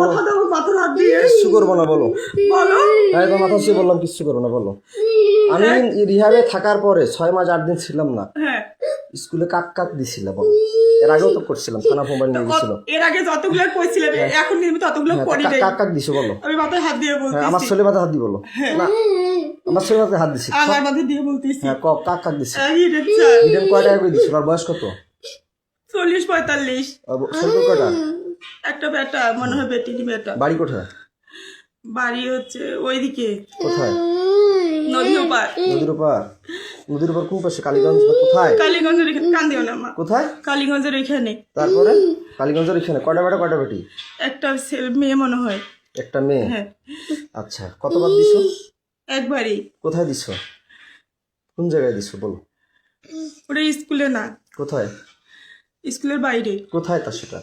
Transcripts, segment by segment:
বলো। মাথার হাত দিয়ে। কিচ্ছু করব না বলো। বলো। হ্যাঁ মাথা বললাম কিচ্ছু করব না বলো। আমি রিহাবে থাকার পরে ছয় মাস আট দিন ছিলাম না। হ্যাঁ। স্কুলে কাক কাক দিছিল বলো। এর আগেও তো করছিলাম থানা মোবাইল নিয়ে গেছিল। এর আগে যতগুলো কইছিলাম এখন আমি ততগুলো হ্যাঁ, করি নাই। কাক কাক দিছো বলো। আমি মাথায় হাত দিয়ে হ্যাঁ আমার ছেলে মাথা হাত দি বলো। না আমার ছেলে মাথায় হাত দিছি। আমার মাথায় দিয়ে বলতেছি। হ্যাঁ কাক কাক দিছি। ইডেন কয় টাকা করে দিছিল? আর বয়স কত? চল্লিশ পঁয়তাল্লিশ। কয়টা? একটা বেটা মনে হয় বেটিনি বেটা বাড়ি কোথায়? বাড়ি হচ্ছে ওইদিকে। কোথায়? নদী ওপার। নদীর উপর নদীর উপর কোন পাশে? কালীগঞ্জ কোথায়? কালীগঞ্জের এখানে কান্দিও না মা। কোথায়? কালীগঞ্জের এখানে। তারপরে? কালীগঞ্জের এখানে। কয়টা বেটা কয়টা বেটি? একটা ছেলে মেয়ে মনে হয়। একটা মেয়ে? হ্যাঁ। আচ্ছা কতবার দিছো? একবারই। কোথায় দিছো? কোন জায়গায় দিছো বলো। ওটা স্কুলে না। কোথায়? স্কুলের বাইরে। কোথায় তা সেটা?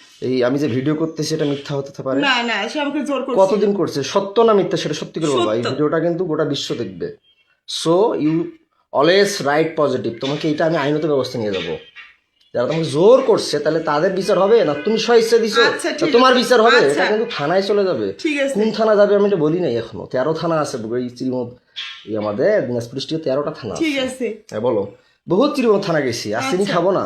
এই আমি যে ভিডিও করতেছি এটা মিথ্যা হতে পারে? না না সে আমাকে জোর করছিল কতদিন করছে? সত্য না মিথ্যা সেটা সত্যি করে বলবা এই ভিডিওটা কিন্তু গোটা বিশ্ব দেখবে। So you always right positive তোমাকে এটা আমি আইনত ব্যবস্থা নিয়ে যাব। যারা তোমাকে জোর করছে তাহলে তাদের বিচার হবে না? তুমি স্বেচ্ছা দিছো আচ্ছা, তোমার বিচার হবে। আচ্ছা। এটা কিন্তু থানায় চলে যাবে। কোন থানা যাবে আমি এটা বলি নাই এখনও। তেরো থানা আছে এই এই আমাদের দিনাজপুর ডিস্ট্রিক্টে তেরোটা থানা ঠিক আছে। হ্যাঁ বলো। বহুত চিরিমত থানা গেছি। আর চিনি খাব না।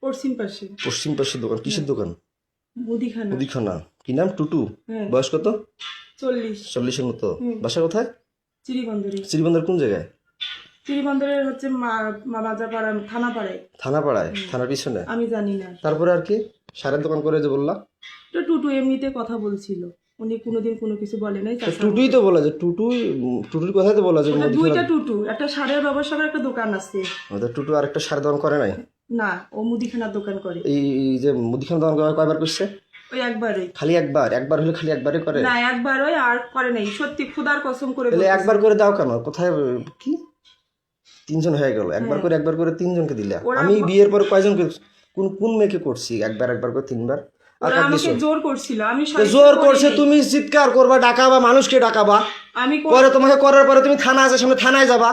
পশ্চিম পাশে। পশ্চিম পাশের দোকান। কিসের দোকান? মুদিখানা। মুদিখানা। কি নাম? টুটু। হ্যাঁ। বয়স কত? চল্লিশ। চল্লিশের মতো। বাসা কোথায়? চিরিবন্দরি। শ্রীবন্দর কোন জায়গায়? চিরিবন্দরের হচ্ছে মা- মা বাজাপাড়া থানা পাড়ায় থানা পাড়ায় থানার পিছনে? আমি জানি না। তারপরে আর কি? সারের দোকান করে যে বললা? তো টুটু এমনিতে কথা বলছিল। উনি কোনোদিন কোনো কিছু বলে নাই টুটুই তো বলা যে টুটুই টুটুর কথাই তো বলা যে ওটা দুইটা টুটু। একটা সারের ব্যবসার একটা দোকান আছে। টুটু আর একটা সারের দোকান করে নাই। না ও মুদিখানার দোকান করে। এই যে মুদিখানা দোকান করে কয়বার করছে? ওই একবারই খালি একবার? একবার হলে খালি একবারই করে? না একবার ওই আর করে নাই। সত্যি খুদার কসম করে তাহলে একবার করে দাও কেন? কোথায় কি? তিনজন হয়ে গেল। একবার করে একবার করে তিনজনকে দিলে। হ্যাঁ। আমি বিয়ের পর কয়জনকে কোন কোন মেয়েকে করছি? একবার একবার করে তিনবার? আমাকে জোর করছিল। আমি জোর করছে তুমি চিৎকার করবা ডাকাবা মানুষকে ডাকাবা। আমি পরে তোমাকে করার পরে তুমি থানা আছে সামনে থানায় যাবা।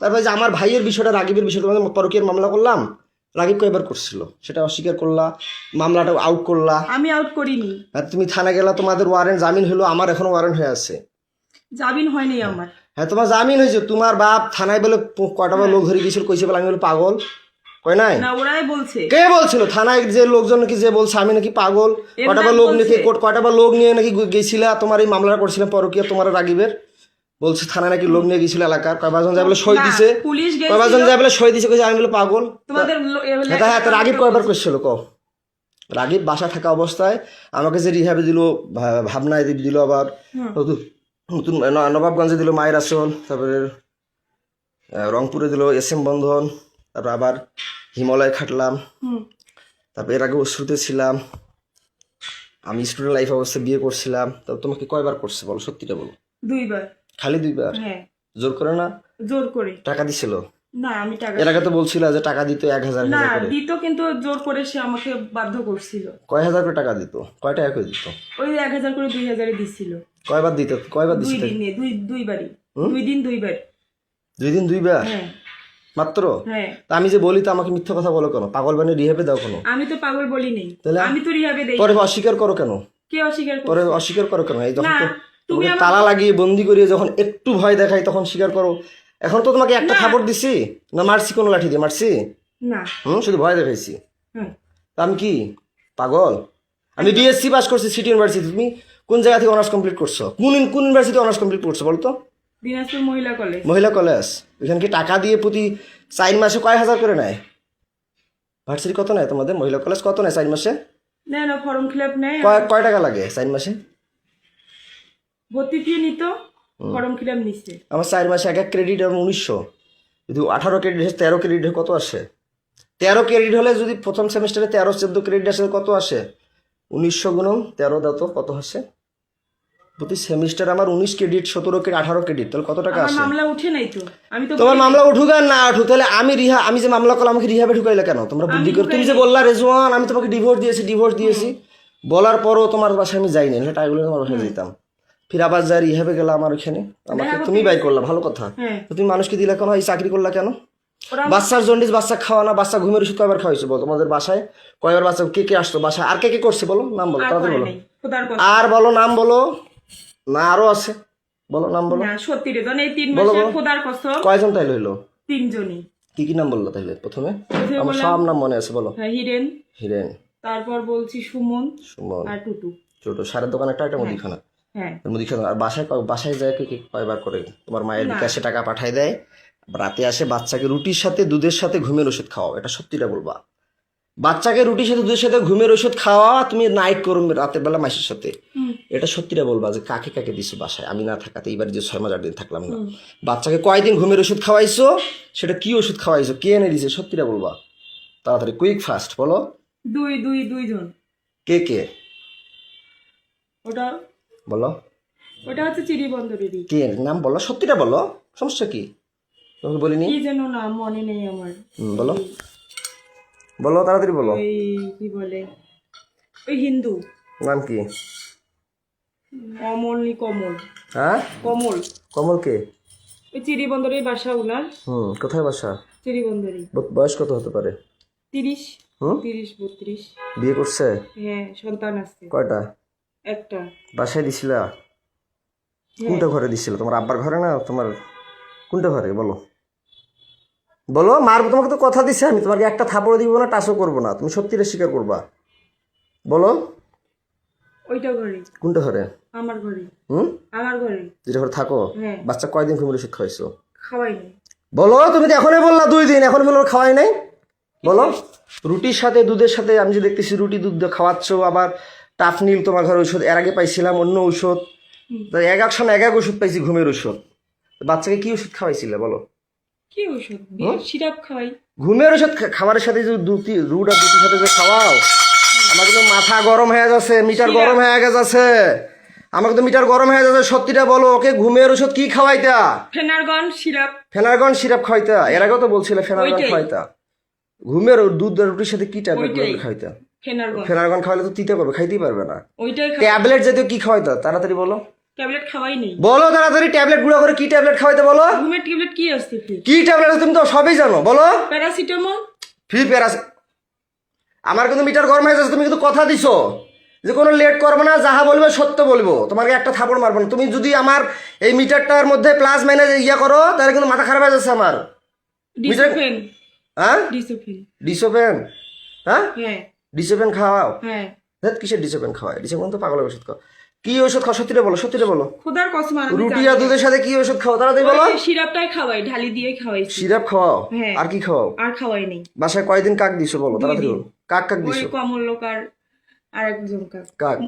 তারপরে যে আমার ভাইয়ের বিষয়টা রাগিবের বিষয়টা তোমাদের পরকীয়ার মামলা করলাম। রাগিব কয়বার করছিল? সেটা অস্বীকার করলা মামলাটা আউট করলা। আমি আউট করিনি। আর তুমি থানা গেলা তোমাদের ওয়ারেন্ট জামিন হলো আমার এখনও ওয়ারেন্ট হয়ে আছে। জামিন হয়নি আমার। হ্যাঁ তোমার জামিন হয়েছে তোমার বাপ থানায় বলে কয়টা বার লোক ধরে গেছিল কইছে বলে আমি বলে পাগল। কয় নাই? না ওরাই বলছে। কে বলছিল? থানায় যে লোকজন নাকি যে বলছে আমি নাকি পাগল। বার লোক। নাকি কোট- লোক নিয়ে নাকি গেছিলা? তোমার এই মামলাটা করছিলাম পরকীয়া তোমার রাগিবের। বলছে থানায় নাকি লোক নিয়ে গেছিল এলাকার। কয়বারজন যায় বলে সই দিছে। পুলিশ কয়বারজন যায় বলে সই দিছে। কইছে আমি বলে পাগল। তোমাদের হ্যাঁ হ্যাঁ তো রাগিব কয়বার করছিল ক রাগিব বাসা থাকা অবস্থায় আমাকে যে রিহাবে দিল ভাবনায় দিল আবার নতুন নবাবগঞ্জে দিল মায়ের আসল তারপরে রংপুরে দিল এস এম বন্ধন তারপর আবার হিমালয় খাটলাম। তারপর এর আগে অশ্রুতে ছিলাম। আমি স্টুডেন্ট লাইফ অবস্থায় বিয়ে করছিলাম। তো তোমাকে কয়বার করছে বলো সত্যিটা বলো। দুইবার। খালি দুইবার হ্যাঁ। জোর করে না? জোর করে। টাকা দিছিল? না আমি টাকা এর আগে তো বলছিল যে টাকা দিত এক হাজার না দিত কিন্তু জোর করে সে আমাকে বাধ্য করছিল। কয় হাজার করে টাকা দিত? কয় টাকা করে দিত? ওই এক হাজার করে দুই হাজারে দিছিল। কয়বার দিত? কয়বার দুই দিনে দুই দুইবারই। দুই দিন দুইবার। দুই দিন দুইবার? হ্যাঁ। মাত্র? হ্যাঁ। তা আমি যে বলি তো আমাকে মিথ্যা কথা বলো কেন? পাগল বানিয়ে রিহাবে দাও কেন? আমি তো পাগল বলি নেই তাহলে? আমি তো রিহাবে দেই। পরে অস্বীকার করো কেন? কে অস্বীকার করে পরে অস্বীকার করো কেন? এই যখন তুমি তালা লাগিয়ে বন্দি করিয়ে যখন একটু ভয় দেখাই তখন স্বীকার করো। এখন তো তোমাকে একটা থাপড় দিছি? না মারছি কোনো লাঠি দিয়ে মারছি? না। হুম শুধু ভয় দেখাইছি। আমি কি? পাগল? আমি বিএসসি পাস করছি সিটি ইউনিভার্সিটি তুমি কোন জায়গা থেকে অনার্স কমপ্লিট করছ? কোন কোন ইউনিভার্সিটি অনার্স কমপ্লিট করছ বলো তো? দিনাজপুর মহিলা কলেজ মহিলা কলেজ ওইখানে কি টাকা দিয়ে প্রতি চার মাসে কয় হাজার করে নেয়? ভার্সিটি কত নেয় তোমাদের? মহিলা কলেজ কত নেয় চার মাসে? না না ফর্ম ফিল আপ নেই কয় কয় টাকা লাগে চার মাসে? ভর্তি নিত ফর্ম ফিল আপ নিচ্ছে আমার চার মাসে এক এক ক্রেডিট এবং উনিশশো। যদি আঠারো ক্রেডিট তেরো ক্রেডিট কত আসে? তেরো ক্রেডিট হলে যদি প্রথম সেমিস্টারে তেরো চোদ্দ ক্রেডিট আসে কত আসে? উনিশশো গুণন তেরো দাও তো কত আসে? প্রতি সেমিস্টার আমার উনিশ ক্রেডিট সতেরো ক্রেডিট আঠারো ক্রেডিট তাহলে কত টাকা আমার আসে? মামলা উঠে নাই তো। আমি তো তোমার মামলা উঠুক আর না উঠুক তাহলে আমি রিহা আমি যে মামলা করলাম আমাকে রিহাবে ঢুকাইলে কেন? তোমরা বুদ্ধি করে তুমি যে বললা রেজওয়ান আমি তোমাকে ডিভোর্স দিয়েছি ডিভোর্স দিয়েছি। বলার পরও তোমার বাসায় আমি যাইনি নাহলে টাকাগুলো তোমার বাসায় যেতাম ফির আবার যাই রিহাবে গেলাম আমার ওখানে আমাকে তুমি বাই করলা ভালো কথা। হ্যাঁ। তো তুমি মানুষকে দিলে কেন? এই চাকরি করলা কেন? বাচ্চার জন্ডিস বাচ্চা খাওয়া না বাচ্চা ঘুমের ওষুধ কয়বার খাওয়াইছো বলো? তোমাদের বাসায় কয়বার বাচ্চা কে কে আসতো বাসায়? আর কে কে করছে বলো? নাম বলো করে বলো। আর বলো নাম বলো। না আরও আছে। বলো নাম বলো। সত্যি রে এই তিন বলো, মাসে বলো। খোদার কসম। কয়জন তাইলে হইল? তিনজনই। কি কি নাম বলল তাইলে প্রথমে? আমার সব নাম মনে আছে বলো। হ্যাঁ, হিরেন। হিরেন। তারপর বলছি সুমন সুমন। আর টুটু। ছোট সারের দোকান একটা একটা মুদিখানা। হ্যাঁ। মুদিখানা আর বাসায় বাসায় যায় কে কে কয়বার করে? তোমার মায়ের বিকাশে টাকা পাঠায় দেয় রাতে আসে বাচ্চাকে রুটির সাথে দুধের সাথে ঘুমের ওষুধ খাওয়াও এটা সত্যিটা বলবা। বাচ্চাকে রুটির সাথে দুধের সাথে ঘুমের ওষুধ খাওয়া তুমি নাইট করো রাতের বেলা মাসের সাথে। এটা সত্যিটা বলবা যে কাকে কাকে দিছো বাসায়? আমি না থাকাতে এইবার যে ছয় মাস আট দিন থাকলাম না। বাচ্চাকে কয়দিন ঘুমের ওষুধ খাওয়াইছো? সেটা কি ওষুধ খাওয়াইছো? কে এনে দিছে? সত্যিটা বলবা। তাড়াতাড়ি কুইক ফাস্ট বলো। দুই দুই দুইজন। কে কে? ওটা বলো। ওটা হচ্ছে চিড়ি বন্দরেরই কে নাম বলো? সত্যিটা বলো। সমস্যা কি? তোমাকে বলিনি? কি যেন নাম মনে নেই আমার। হুম, বলো। বলো তাড়াতাড়ি বলো। ওই কি বলে? ওই হিন্দু। নাম কি? অমল নি কমল। হ্যাঁ? কমল। কমল কে? ওই চিড়ি বন্দরের বাসা উনার। হুম কোথায় বাসা? চিড়ি বন্দরই বয়স কত হতে পারে? তিরিশ। হুম? তিরিশ বত্রিশ। বিয়ে করছে? হ্যাঁ সন্তান আছে। কয়টা? একটা। বাসায় দিছিলা? কোনটা ঘরে দিছিল? তোমার আব্বার ঘরে না তোমার কোনটা ঘরে? বলো। বলো মার তোমাকে তো কথা দিছে আমি। তোমাকে একটা থাপড় দিব না টাচও করব না। তুমি সত্যিটা স্বীকার করবা। বলো। ওইটা ঘরে। কোনটা ঘরে? আমার ঘরে। হুম? আমার ঘরে। যেটা ঘরে থাকো। হ্যাঁ। বাচ্চা কয়দিন ঘুমের ওষুধ খাওয়াইছো? খাওয়াইনি। বলো তুমি তো এখনই বললা দুই দিন। এখন বলো খাওয়াই নাই। বলো। রুটির সাথে দুধের সাথে আমি যে দেখতেছি রুটি দুধ খাওয়াচ্ছ আবার টাফনিল তোমার ঘরে ওষুধ এর আগে পাইছিলাম অন্য ঔষধ। এক এক সময় এক এক ওষুধ পাইছি ঘুমের ওষুধ বাচ্চাকে কি ওষুধ খাওয়াইছিলে বলো? কি ওষুধ সিরাপ খাওয়াই। ঘুমের ওষুধ খাবারের সাথে যে দুটি রুট আর দুটির সাথে যে খাওয়াও আমার কিন্তু মাথা গরম হয়ে যাচ্ছে মিটার গরম হয়ে গেছে। আমাকে তো মিটার গরম হয়ে যাচ্ছে সত্যিটা বলো ওকে ঘুমের ওষুধ কি খাওয়াইতা? Phenergan syrup. ফেনারগন সিরাপ খাওয়াইতা? এর আগেও তো বলছিলে ফেনারগন খাওয়াইতা। ঘুমের দুধ আর রুটির সাথে কি ট্যাবলেট ওইটাই। খাওয়াইতা? ফেনারগন। খাওয়াইলে তো তিতে পারবে খাইতেই পারবে না। ওইটাই ট্যাবলেট জাতীয় কি খাওয়াইতা? তাড়াতাড়ি বলো। ট্যাবলেট খাওয়াই নেই। বলো তাড়াতাড়ি ট্যাবলেট গুঁড়ো করে কি ট্যাবলেট খাওয়াইতে বলো? ঘুমের ট্যাবলেট কি আসছে কি ট্যাবলেট তুমি তো সবই জানো বলো। প্যারাসিটামল? ফ্রি প্যারাস আমার কিন্তু মিটার গরম হয়ে যাচ্ছে তুমি কিন্তু কথা দিছো। যে কোনো লেট করবে না যাহা বলবে সত্য বলব। তোমাকে একটা থাপড় মারবো না। তুমি যদি আমার এই মিটারটার মধ্যে প্লাস মাইনাস ইয়া করো তাহলে কিন্তু মাথা খারাপ হয়ে যাচ্ছে আমার। হ্যাঁ? ডিসোফেন। হ্যাঁ? হ্যাঁ। ডিসোপেন খাওয়াও। হ্যাঁ। কিসের ডিসোপেন খাওয়ায়? ডিসোপেন তো পাগলের ওষুধ খাও কি ওষুধ খাও? সত্যিটা বলো সত্যিটা বলো। খোদার কসম রুটি আর দুধের সাথে কি ওষুধ খাও? তাড়াতাড়ি বলো। ওই সিরাপটাই খাওয়াই ঢালি দিয়ে খাওয়াইছি। সিরাপ খাওয়াও? হ্যাঁ। আর কি খাওয়াও? আর খাওয়াই নেই। বাসায় কয়দিন কাক দিছো বলো? তাড়াতাড়ি। বলো। কাক কাক ওই দিছো? কমলকার আর একজন কাক। কাক?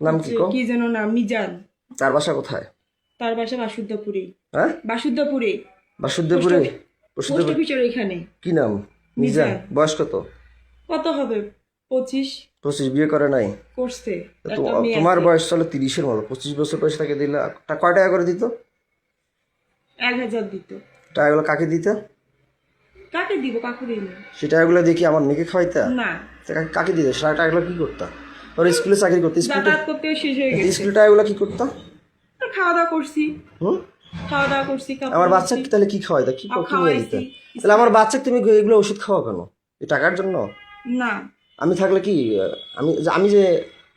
নাম কি কো? কি যেন নাম মিজান। তার বাসা কোথায়? তার বাসা বাসুদ্দাপুরে হ্যাঁ? বাসুদ্দাপুরে বাসুদেবপুরে পোস্ট বাসুদেবপুর এখানে কি নাম? মিজান। মিজান। বয়স কত? কত হবে? পঁচিশ? পঁচিশ বিয়ে করে নাই। করছে। তোমার বয়স চলে তিরিশের মতো। পঁচিশ বছর বয়স তাকে দিলে কয় টাকা করে দিত? এক হাজার দিত। টাকাগুলো কাকে দিত? কাকে দিব? কাকে দিন সেই টাকাগুলো কি আমার মেয়েকে খাওয়াইতা? না। কাকে- দিতে? সে টাকাগুলো কি করতা? ওর স্কুলে চাকরি করতে স্কুলে করতে শেষ হয়ে গেছে। স্কুল টাকাগুলো কি করতা? খাওয়া দাওয়া করছি। হুম? খাওয়া দাওয়া করছি আমার। বাচ্চা তাহলে কি খাওয়াইতা? কি কি নিয়ে দিতে? তাহলে আমার বাচ্চাকে তুমি এগুলো ওষুধ খাওয়া কেন? এই টাকার জন্য? না। আমি থাকলে কি আমি আমি যে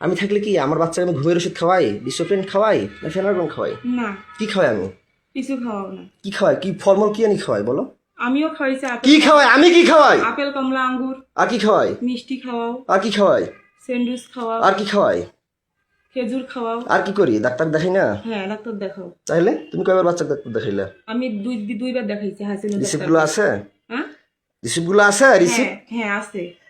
আমি থাকলে কি আমার বাচ্চাকে আমি ঘুমের ওষুধ খাওয়াই? ডিসোপ্রিন খাওয়াই? না ফেনারগন খাওয়াই? না। কি খাওয়াই আমি? কিছু খাওয়াও না। কি খাওয়াই? কি ফলমূল কি আনি খাওয়াই বলো? আমিও খাওয়াইছি কি খাওয়াই? আমি কি খাওয়াই? আপেল কমলা আঙ্গুর। আর কি খাওয়াই? মিষ্টি খাওয়াও। আর কি খাওয়াই? স্যান্ডউইচ খাওয়াও। আর কি খাওয়াই? খেজুর খাওয়াও। আর কি করি? ডাক্তার দেখাই না? হ্যাঁ ডাক্তার দেখাও। চাইলে তুমি কয়বার বাচ্চা ডাক্তার দেখাইলে? আমি দুই দুইবার দেখাইছি হাসিনা রিসিপ্টগুলো আছে? হ্যাঁ? রিসিপ্টগুলো আছে রিসিপ্ট হ্যাঁ হ্যাঁ আছে।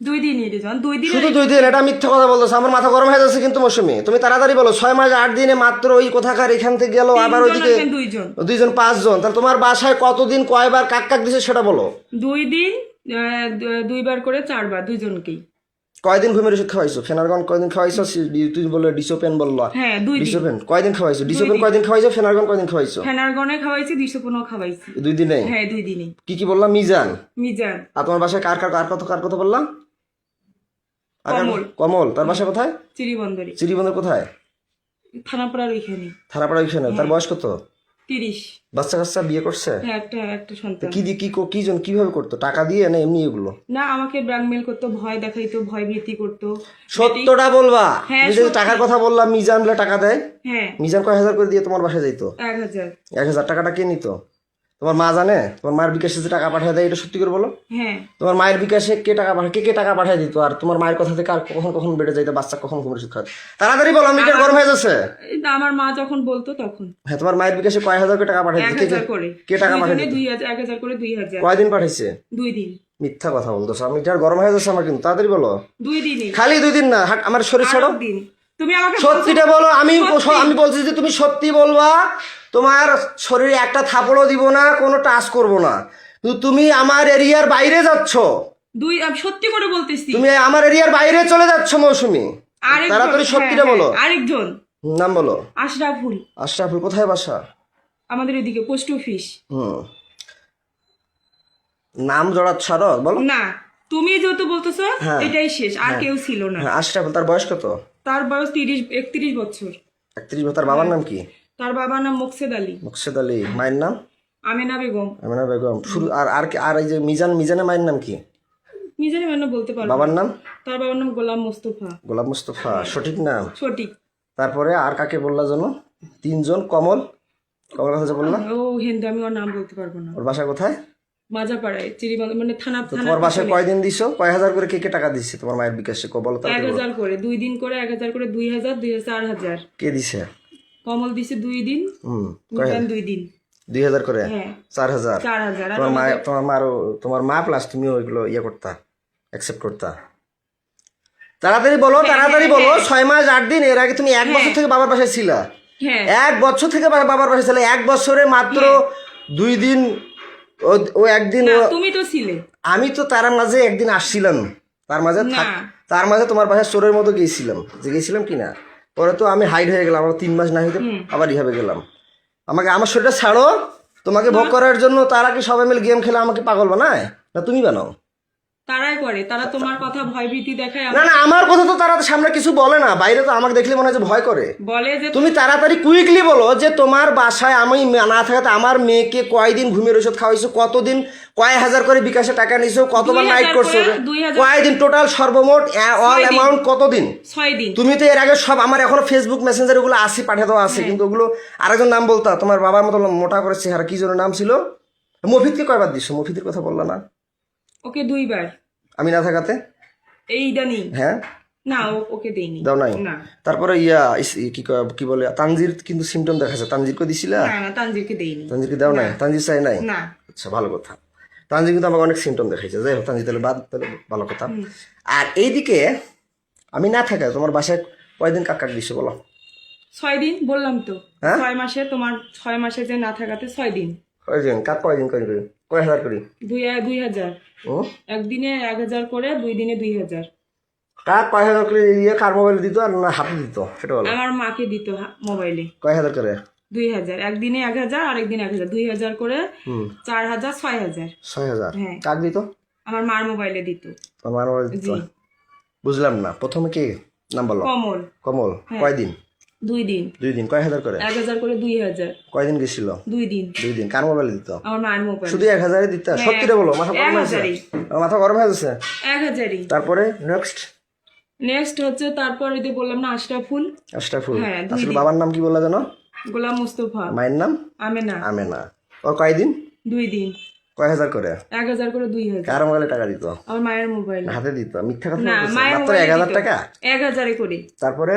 দুই রিজন দুই দিন শুধু দুই দিন এটা মিথ্যা কথা আমার মাথা গরম হয়ে যাচ্ছে কিন্তু মৌসুমি। তুমি তাড়াতাড়ি বলো ছয় মাস আট দিনে মাত্র ওই কোথাকার এখান থেকে গেল আবার ওইদিকে দুইজন? দুইজন পাঁচজন। তাহলে তোমার বাসায় কতদিন কয়বার কাক কাক দিছে সেটা বলো। দুই দিন দুইবার করে চারবার দুইজনকেই। কয়দিন ঘুমের ওষুধ খাওয়াইছো? ফেনারগন কয়দিন খাওয়াইছো? তুই বলল ডিসোপেন বলল। হ্যাঁ দুই ডিসোপেন কয়দিন খাওয়াইছো? ডিসোপেন কয়দিন খাওয়াইছো? ফেনারগন কয়দিন খাওয়াইছো? ফেনারগনে খাওয়াইছি দিশোপনও খাওয়াইছি। দুই দিনে হ্যাঁ দুই দিনই। কি কি বললাম মিজান। মিজান। আর তোমার বাসায় কার কার কার কত কার কথা বললাম কমল। কমল তার বাসা কোথায়? চিরিবন্দরে চিরিবন্দর কোথায়? থানাপাড়ার ওইখানে থানাপাড়া ওইখানে। তার বয়স কত? তিরিশ। বাচ্চা কাচ্চা বিয়ে করছে? হ্যাঁ একটা একটা সন্তান। কি দিয়ে কি কি জন কীভাবে করতো? টাকা দিয়ে না এমনি এগুলো? না আমাকে ব্ল্যাকমেল করতো ভয় দেখাইতো ভয় ভীতি করতো। সত্যটা বলবা? হ্যাঁ। টাকার কথা বললাম মিজান বলে টাকা দেয়? হ্যাঁ। মিজান কয় হাজার করে দিয়ে তোমার বাসায় যাইতো? এক হাজার। এক হাজার টাকাটা কে নিত? তোমার মা জানে? তোমার মায়ের বিকাশে যে টাকা পাঠিয়ে দেয় এটা সত্যি করে বলো? হ্যাঁ। তোমার মায়ের বিকাশে কে টাকা পাঠায়? কে কে টাকা পাঠিয়ে দিত? আর তোমার মায়ের কথা থেকে আর কখন কখন বেড়ে যাইতো? বাচ্চা কখন ওষুধ খাওয়াতে তাড়াতাড়ি বলো আমি গরম হয়ে যাচ্ছে? আমার মা যখন বলতো তখন। হ্যাঁ তোমার মায়ের বিকাশে কয় হাজার টাকা পাঠিয়ে দিত? কে টাকা পাঠিয়ে দিত? দুই হাজার এক হাজার করে দুই হাজার। কয়দিন পাঠাইছে? দুই দিন। মিথ্যা কথা বলতেছো। আমি এটা গরম হয়ে যাচ্ছে আমার কিন্তু? তাড়াতাড়ি বলো। দুই দিনই। খালি দুই দিন না হাট আমার শরীর ছাড়ো। দিন। তুমি আমাকে সত্যিটা বলো আমি আমি বলছি যে তুমি সত্যি বলবা তোমার শরীরে একটা থাপড়ও দিব না কোনো টাচ করব না। কিন্তু তুমি আমার এরিয়ার বাইরে যাচ্ছ। দুই সত্যি করে বলতেছি। তুমি আমার এরিয়ার বাইরে চলে যাচ্ছ মৌসুমি। তাড়াতাড়ি হ্যাঁ, সত্যিটা হ্যাঁ, বলো। আরেকজন। নাম বলো। আশরাফুল। আশরাফুল কোথায় বাসা? আমাদের এদিকে পোস্ট অফিস। হুম। নাম জড়াত ছাড়ো বলো। না তুমি যেহেতু বলতেছো হ্যাঁ। এটাই শেষ আর কেউ ছিল না। হ্যাঁ আশরাফুল তার বয়স কত? তার বয়স তিরিশ একত্রিশ বছর। একত্রিশ বছর তার বাবার নাম কি? তার বাবার নাম মোকসেদ আলী। মুকসেদ আলী মায়ের নাম? আমেনা বেগম। আমিনা বেগম। শুরু আর আর কি- আর এই যে মিজান মিজানের মায়ের নাম কি? নিজের মানে বলতে পারব বাবার নাম? তার বাবার নাম গোলাম মোস্তফা। গোলাম মুস্তফা সঠিক নাম? সঠিক। তারপরে আর কাকে বললা যেন? তিনজন কমল? কমল কথা যে বললা? ও হিন্দু আমি ওর নাম বলতে পারব না। ওর বাসা কোথায়? মাজাপাড়ায় চিরিবাঙ্গ মানে থানা তো থানা তোমার বাসায় কয়দিন দিছো? কয় হাজার করে কে কে টাকা দিচ্ছে তোমার মায়ের বিকাশে? কো বলো তো এক হাজার করে দুই দিন করে এক হাজার করে দুই হাজার দুই হাজার চার হাজার। কে দিছে? কমল দিছে দুই দিন দুই দিন। দুই হাজার করে? হ্যাঁ। চার হাজার? চার হাজার। তোমার মা তোমার মারও তোমার মা প্লাস তুমিও ওইগুলো ইয়ে করতা অ্যাকসেপ্ট করতা। তাড়াতাড়ি বলো তাড়াতাড়ি বলো ছয় মাস আট দিন এর আগে তুমি এক বছর থেকে বাবার বাসায় ছিলা। হ্যাঁ। এক বছর থেকে বাবার বাসায় ছিলে এক বছরে মাত্র দুই দিন ও- ও একদিন তুমি তো ছিলে। আমি তো তার মাঝে একদিন আসছিলাম। তার মাঝে তার মাঝে তোমার বাসায় চোরের মতো গিয়েছিলাম। যে গেছিলাম কি না পরে তো আমি হাইড হয়ে গেলাম আমার তিন মাস না হইতে আবার ইভাবে গেলাম। আমাকে আমার শরীরটা ছাড়ো তোমাকে ভোগ করার জন্য তারা কি সবাই মিলে গেম খেলে আমাকে পাগল বানায়? না তুমি বানাও? তারাই করে তারা তোমার কথা ভয়ভীতি দেখায় না না আমার কথা তো তারা সামনে কিছু বলে না বাইরে তো আমাকে দেখলে মনে হয় যে ভয় করে। বলে যে তুমি তাড়াতাড়ি কুইকলি বলো যে তোমার বাসায় আমি না থাকাতে আমার মেয়েকে কয়দিন ঘুমের ওষুধ খাওয়াইছো কতদিন কয় হাজার করে বিকাশে টাকা নিছো কতবার নাইট করছ কয়দিন টোটাল সর্বমোট অল অ্যামাউন্ট কতদিন? ছয় দিন। তুমি তো এর আগে সব আমার এখনও ফেসবুক মেসেঞ্জার ওগুলো আসি পাঠিয়ে দেওয়া আছে কিন্তু ওগুলো আরেকজন নাম বলতা তোমার বাবার মতো মোটা করে চেহারা কি জন্য নাম ছিল? মফিদকে কয়বার দিছো? মফিদের কথা বললা না। ওকে দুইবার। আমি না থাকাতে? এইটা নেই হ্যাঁ। না ওকে দেইনি। দাও নাই। না। তারপরে ইয়া কি কি বলে তানজির কিন্তু সিমটম দেখাচ্ছে তানজিরকে দিছিলা? না না তানজিরকে দেইনি। তানজিরকে দাও নাই? তানজির চাই নাই? না। আচ্ছা ভালো কথা। তানজির কিন্তু আমাকে অনেক সিমটম দেখাইছে। যাই হোক তানজির তাহলে বাদ তাহলে ভালো কথা। আর এইদিকে আমি না থাকা তোমার বাসায় কয়দিন কাক কাক দিছো বলো? ছয় দিন বললাম তো। হ্যাঁ? ছয় মাসে তোমার ছয় মাসে যে না থাকাতে ছয় দিন। কয়দিন কাক কয়দিন কয় করি কয় হাজার করি? দুই দুই হাজার। ও? একদিনে এক হাজার করে দুই দিনে দুই হাজার। কাক কয় হাজার করে ইয়ে কার মোবাইল দিত আর না হাতে দিত? সেটা বলো। আমার মাকে দিত মোবাইলে কয় হাজার করে? দুই হাজার। একদিনে এক হাজার আরেকদিন এক হাজার। দুই হাজার করে চার হাজার ছয় হাজার। ছয় হাজার। হ্যাঁ। কাক দিত? আমার মার মোবাইলে দিত। তোমার মোবাইল দিত। বুঝলাম না। প্রথমে কি? নাম বলো কমল। কমল। কয়দিন? দুই দিন। দুই দিন কয় হাজার করে? এক হাজার করে দুই হাজার। কয়দিন গেছিল? দুই দিন। দুই দিন। কার মোবাইল দিত? আমার মায়ের মোবাইল শুধু এক হাজারে দিতে? সত্যিটা বলো মাথা গরম হয়েছে মাথা গরম হয়ে যাচ্ছে এক হাজারই। তারপরে নেক্সট নেক্সট হচ্ছে তারপর ওই যে বললাম না আশটা ফুল। আশরাফুল হ্যাঁ, আসলে বাবার নাম কি বললা জানো গোলাম মুস্তফা। মায়ের নাম? আমেনা। আমেনা। ও কয়দিন দুই দিন। কয় হাজার করে? এক হাজার করে দুই হাজার। কার মোবাইলে টাকা দিত? আমার মায়ের মোবাইল হাতে দিত। মিথ্যা কথা না মায়ের মাত্র মোবাইল এক হাজার টাকা? এক হাজারে করে। তারপরে?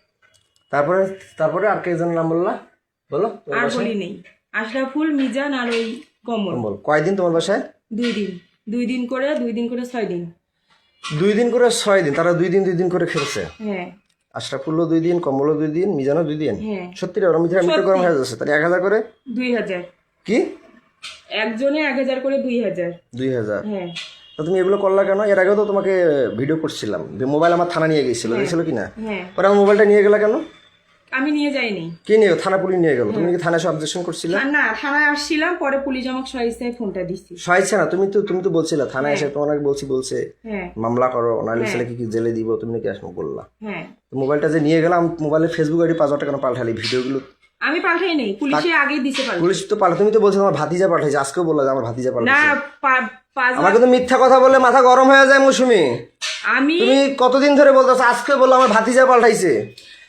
তারপরে তারপরে আর কে নাম বললা? বলো আর বলি নেই আশরাফুল মিজান আর ওই কমল। বল কয়দিন তোমার বাসায়? দুই দিন। দুই দিন করে দুই দিন করে ছয় দিন। দুই দিন করে ছয় দিন তারা দুই দিন দুই দিন করে খেলছে? হ্যাঁ। আশরাফুল্লো দুই দিন কমলও দুই দিন মিজানও দুই দিন? হ্যাঁ। সত্যি ওরা মিঠা মিঠা গরম হয়ে যাচ্ছে তাহলে এক হাজার করে? দুই হাজার। কি? একজনে এক হাজার করে দুই হাজার। দুই হাজার। হ্যাঁ। তো তুমি এগুলো করলা কেন? এর আগেও তো তোমাকে ভিডিও করছিলাম মোবাইল আমার থানা নিয়ে গেছিল গেছিল কি না হ্যাঁ। পরে আমার মোবাইলটা নিয়ে গেলা কেন? আমি নিয়ে যাইনি। কি নিয়ে? থানা পুলিশ নিয়ে গেল? তুমি কি থানায় অবজেকশন করছিলে? না থানায় আসছিলাম পরে পুলিশ আমাকে ফোনটা সহাইছে না? তুমি তো তুমি তো বলছিলে থানায় এসে তোমার আগে বলছি বলছে হ্যাঁ। মামলা করো নাহলে ছেলেকে কি জেলে দিব? তুমি নাকি বললা। হ্যাঁ। মোবাইলটা যে নিয়ে গেলাম মোবাইলে ফেসবুক আইডি পাসওয়ার্ডটা কেন পাল্টালি ভিডিওগুলো? আমি পাঠাই নেই পুলিশে আগেই দিছে পাল্টা পুলিশ তো পাল্টা তুমি তো বলছো আমার ভাতিজা পাঠাইছে আজকেও বললা যে আমার ভাতিজা না পাল্টাইছে পা- পাঁচ আমার কিন্তু মিথ্যা কথা বললে মাথা গরম হয়ে যায় মৌসুমি। আমি তুমি কতদিন ধরে বলতেছো আজকে বলল আমার ভাতিজা পাল্টাইছে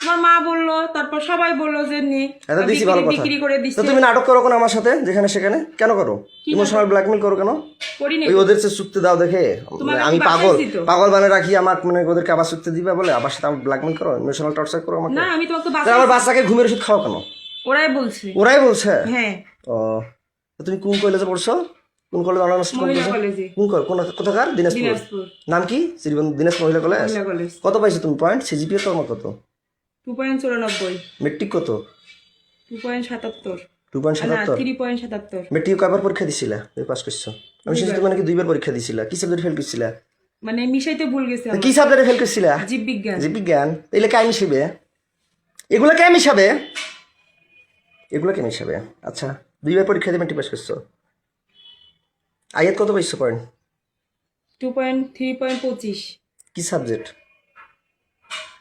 তোমার মা বলল তারপর সবাই বলল যে নে এটা দিছি ভালো কথা। বিক্রি করে তো তুমি নাটক করো কেন আমার সাথে যেখানে সেখানে? কেন করো? ইমোশনাল ব্ল্যাকমেল করো কেন? ওই ওদের সে চুক্তি দাও দেখে। আমি পাগল। পাগল বানিয়ে রাখি আমার মানে ওদেরকে আবার চুক্তি দিবে বলে আবার সাথে আমার ব্ল্যাকমেল করো? ইমোশনাল টর্চার করো আমাকে? না আমি তোমাকে আমার বাচ্চাকে ঘুমের ওষুধ খাও কেন? ওরাই বলছে। ওরাই বলছে? হ্যাঁ। ও তুমি কোন কলেজে পড়ছো? কোন কলেজ অনার্স কলেজে? কোন কোন কোথাকার? দিনাজপুর। দিনাজপুর। নাম কি? শ্রীবন্ধু দিনাজ মহিলা কলেজ মহিলা কলেজ কত পাইছো তুমি? পয়েন্ট সিজিপিএ তোমার কত? টু পয়েন্ট চুরানব্বই মেট্রিক কত? টু পয়েন্ট সাতাত্তর টু পয়েন্ট সাতাত্তর থ্রি পয়েন্ট সাতাত্তর মেট্রিক কয়বার পরীক্ষা দিছিলা? তুমি পাস করছ। আমি শুনছি তুমি নাকি দুইবার পরীক্ষা দিছিলা। কি সাবজেক্ট ফেল করছিলা? মানে মিশাইতে ভুল গেছে কি সাবজেক্টে ফেল করছিলা? জীব বিজ্ঞান যে বিজ্ঞান এগুলো কে মিশাবে এগুলো কে মিশাবে এগুলো কে মিশাবে আচ্ছা দুইবার পরীক্ষা দিয়ে মেট্রিক পাস করছ। আয়াত কত পাইছো point? Two point three point পঁচিশ। কি সাবজেক্ট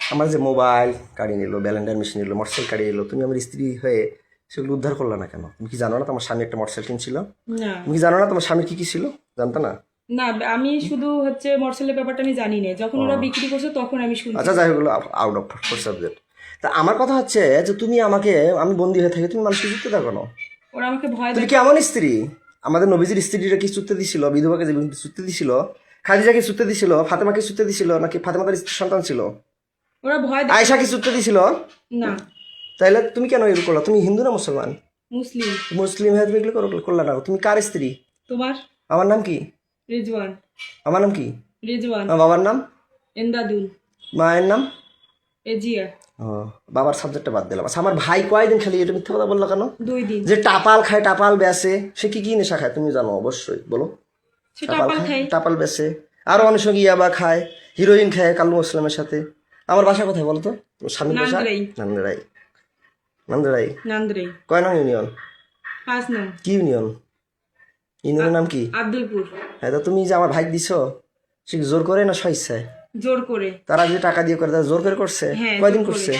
আমার যে মোবাইল কাড়িয়ে নিল ব্যালেন্ডার মেশিন নিল মোটরসাইকেল কাড়িয়ে নিল তুমি আমার স্ত্রী হয়ে সেগুলো উদ্ধার করলে না কেন? তুমি কি জানো না তোমার স্বামী একটা মোটরসাইকেল কিনছিল? তুমি কি জানো না তোমার স্বামী কি কি ছিল? জানতো না? না আমি শুধু হচ্ছে মরসেলের ব্যাপারটা আমি জানি না। যখন ওরা বিক্রি করছে তখন আমি শুনছি। আচ্ছা যাই হোক আউট অফ ফোর সাবজেক্ট তা আমার কথা হচ্ছে যে তুমি আমাকে আমি বন্দি হয়ে থাকি তুমি মানুষকে যুক্তি দাও কেন ওরা আমাকে ভয় তুমি কেমন স্ত্রী? আমাদের নবীজির স্ত্রীরা কি চুক্তি দিছিল? বিধবাকে যে চুক্তি দিছিল খাদিজাকে চুক্তি দিছিল ফাতেমাকে চুক্তি দিছিল নাকি ফাতেমাদের সন্তান ছিল? ওরা ভয় দেখ- আয়েশা কি চুক্তি দিছিল না। তাইলে তুমি কেন এগুলো করলা? তুমি হিন্দু না মুসলমান? মুসলিম। মুসলিম হয়ে তুমি এগুলো করো- করলা না। তুমি কার স্ত্রী? তোমার? আমার নাম কি? রেজওয়ান। আমার নাম কি? রেজওয়ান। আমার বাবার নাম? এন্দাদুল। মায়ের নাম? এজিয়া। ও বাবার সাবজেক্টটা বাদ দিলাম। আচ্ছা আমার ভাই কয়দিন খালি এটা মিথ্যা কথা বলল কেন? দুই দিন। যে টাপাল খায় টাপাল বেসে সে কি কি নেশা খায়? তুমি জানো অবশ্যই বলো। সে টাপাল খাই টাপাল বেসে আরও অনেক সঙ্গে ইয়াবা খায় হিরোইন খায় কালু মুসলামের সাথে। আমার বাসা কোথায় বলো তো? স্বামীর বাসা? কয় নং ইউনিয়ন? পাঁচ নং। কি ইউনিয়ন? ইউনিয়নের নাম কি? আব্দুলপুর। হ্যাঁ তা তুমি যে আমার ভাই দিছ সে জোর করে না স্বেচ্ছায় জোর করে। তারা যে টাকা দিয়ে করে তারা জোর করে করছে? হ্যাঁ, কয়দিন করছে?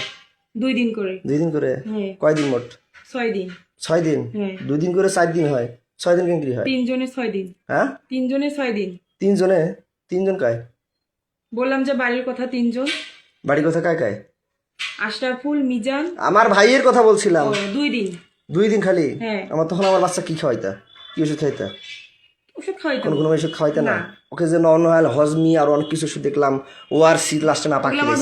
দুই দিন করে। দুই দিন করে? হ্যাঁ। কয়দিন মোট? ছয় দিন। ছয় দিন? হ্যাঁ। দুই দিন করে চার দিন হয়। ছয় দিন কেঙ্কি হয়? তিনজনে ছয় দিন। হ্যাঁ? তিনজনে ছয় দিন। তিনজনে? তিনজন কায়? বললাম যে বাড়ির কথা তিনজন। বাড়ি কোথা কায় কায়? আশরাফুল মিজান। আমার ভাইয়ের কথা বলছিলাম। দুই দিন। দুই দিন খালি? হ্যাঁ। আমার তখন আমার বাচ্চা কি খাওয়াইতা? কি ওষুধ খাইতা? ওষুধ খাওয়াইতো। কোন কোনো ওষুধ খাওয়াইতা না। ওকে যে নর্মাল হজমি আর অনেক কিছু ওষুধ দেখলাম ও আর সি লাস্টে না পাকিয়ে আমার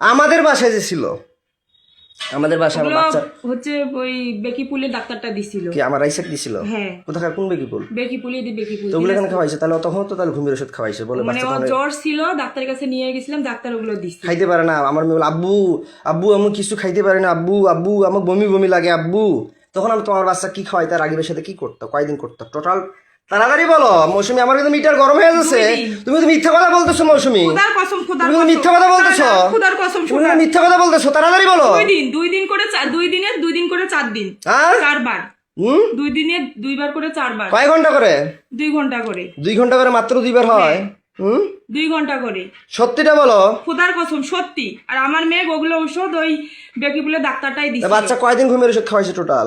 আমাদের বাসায় যে ছিল আমাদের বাসায় আমার বাচ্চা হচ্ছে ওই বেকিপুলের ডাক্তারটা দিছিল। কি আমার রাইসাক দিছিল? হ্যাঁ। কোথাকার কোন বেকিপুল? বেকিপুলি দি বেকিপুল। তো ওগুলো এখানে খাওয়াইছে তাহলে তখন তো তাহলে ঘুমের ওষুধ খাওয়াইছে বলে মানে ওর জ্বর ছিল ডাক্তারের কাছে নিয়ে গেছিলাম ডাক্তার ওগুলো দিচ্ছে খাইতে পারে না আমার মেয়ে বলে, আব্বু আব্বু আমি কিছু খাইতে পারে না আব্বু আব্বু আমার বমি বমি লাগে আব্বু। তখন আমি তোমার বাচ্চা কি খাওয়াই তার রাগিবের সাথে কি করতো কয়দিন করতো? টোটাল তাড়াতাড়ি বলো মৌসুমি আমার কিন্তু মিটার গরম হয়ে যাচ্ছে। তুমি তো মিথ্যা কথা বলতেছো মৌসুমি। তুমি মিথ্যা কথা বলতেছো? তুমি মিথ্যা কথা বলতেছো তাড়াতাড়ি বলো। দুই দিন দুই দিন করে দুই দিনে দুই দিন করে চার দিন। হ্যাঁ চারবার। হুম? দুই দিনে দুইবার করে চারবার। কয় ঘণ্টা করে? দুই ঘণ্টা করে। দুই ঘণ্টা করে মাত্র দুইবার হয়। হুম? দুই ঘণ্টা করে। সত্যিটা বলো। খুদার কসম সত্যি। আর আমার মেয়ে ওগুলো ঔষধ ওই বেকিপুলের ডাক্তারটাই দিচ্ছে। বাচ্চা কয়দিন ঘুমের ওষুধ খাওয়াইছে টোটাল